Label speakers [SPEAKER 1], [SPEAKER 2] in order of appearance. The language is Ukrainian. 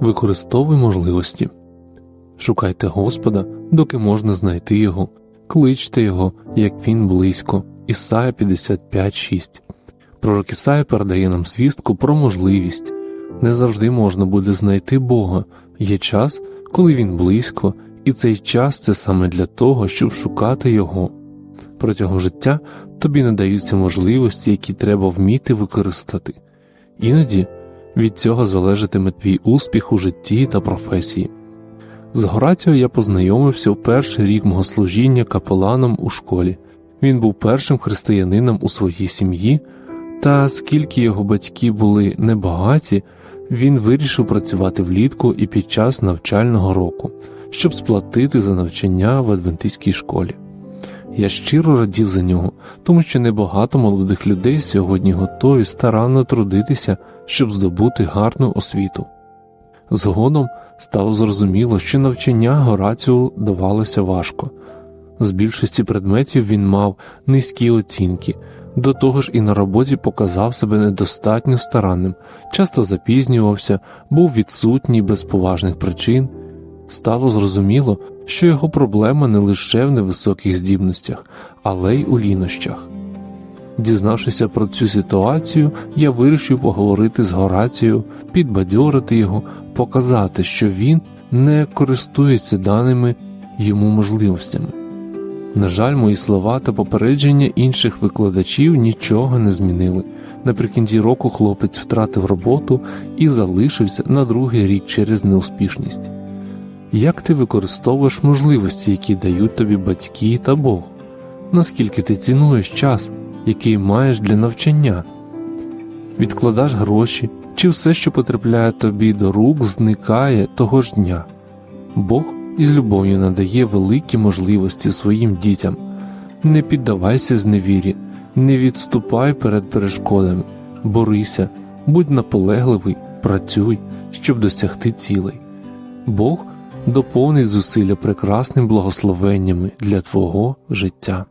[SPEAKER 1] Використовуй можливості. Шукайте Господа, доки можна знайти Його, кличте Його, як Він близько. Ісая 55.6 Пророк Ісая передає нам звістку про можливість. Не завжди можна буде знайти Бога. Є час, коли Він близько, і цей час це саме для того, щоб шукати Його. Протягом життя тобі надаються можливості, які треба вміти використати. Іноді від цього залежатиме твій успіх у житті та професії. З Горатіо я познайомився в перший рік мого служіння капеланом у школі. Він був першим християнином у своїй сім'ї, та скільки його батьки були небагаті, він вирішив працювати влітку і під час навчального року, щоб сплатити за навчання в адвентистській школі. Я щиро радів за нього, тому що небагато молодих людей сьогодні готові старанно трудитися, щоб здобути гарну освіту. Згодом стало зрозуміло, що навчання Гораціо давалося важко. З більшості предметів він мав низькі оцінки, до того ж і на роботі показав себе недостатньо старанним, часто запізнювався, був відсутній без поважних причин. Стало зрозуміло, що його проблема не лише в невисоких здібностях, але й у лінощах. Дізнавшися про цю ситуацію, я вирішив поговорити з Горацією, підбадьорити його, показати, що він не користується даними йому можливостями. На жаль, мої слова та попередження інших викладачів нічого не змінили. Наприкінці року хлопець втратив роботу і залишився на другий рік через неуспішність. Як ти використовуєш можливості, які дають тобі батьки та Бог? Наскільки ти цінуєш час, який маєш для навчання? Відкладаш гроші, чи все, що потрапляє тобі до рук, зникає того ж дня? Бог із любов'ю надає великі можливості своїм дітям. Не піддавайся зневірі, не відступай перед перешкодами, борися, будь наполегливий, працюй, щоб досягти цілей. Бог доповнить зусилля прекрасними благословеннями для твого життя.